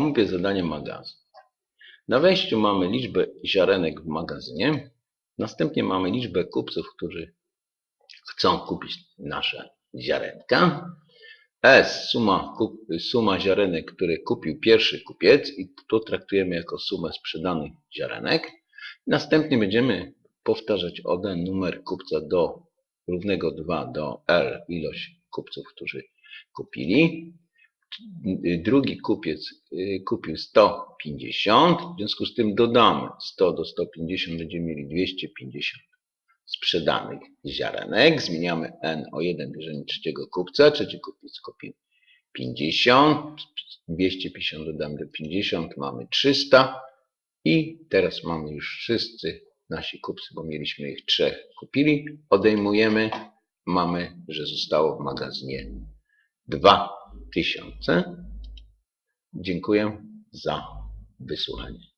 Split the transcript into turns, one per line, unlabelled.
Omówię zadanie magazyn. Na wejściu mamy liczbę ziarenek w magazynie. Następnie mamy liczbę kupców, którzy chcą kupić nasze ziarenka. S suma, kup, suma ziarenek, które kupił pierwszy kupiec i to traktujemy jako sumę sprzedanych ziarenek. Następnie będziemy powtarzać od numer kupca do równego 2 do L ilość kupców, którzy kupili. Drugi kupiec y, kupił 150, w związku z tym dodamy 100 do 150, będziemy mieli 250 sprzedanych ziarenek. Zmieniamy n o 1, bierzemy trzeciego kupca, trzeci kupiec kupił 50, 250 dodamy do 50, mamy 300 i teraz mamy już wszyscy nasi kupcy, bo mieliśmy ich trzech, kupili. Odejmujemy, mamy, że zostało w magazynie 2000. Dziękuję za wysłuchanie.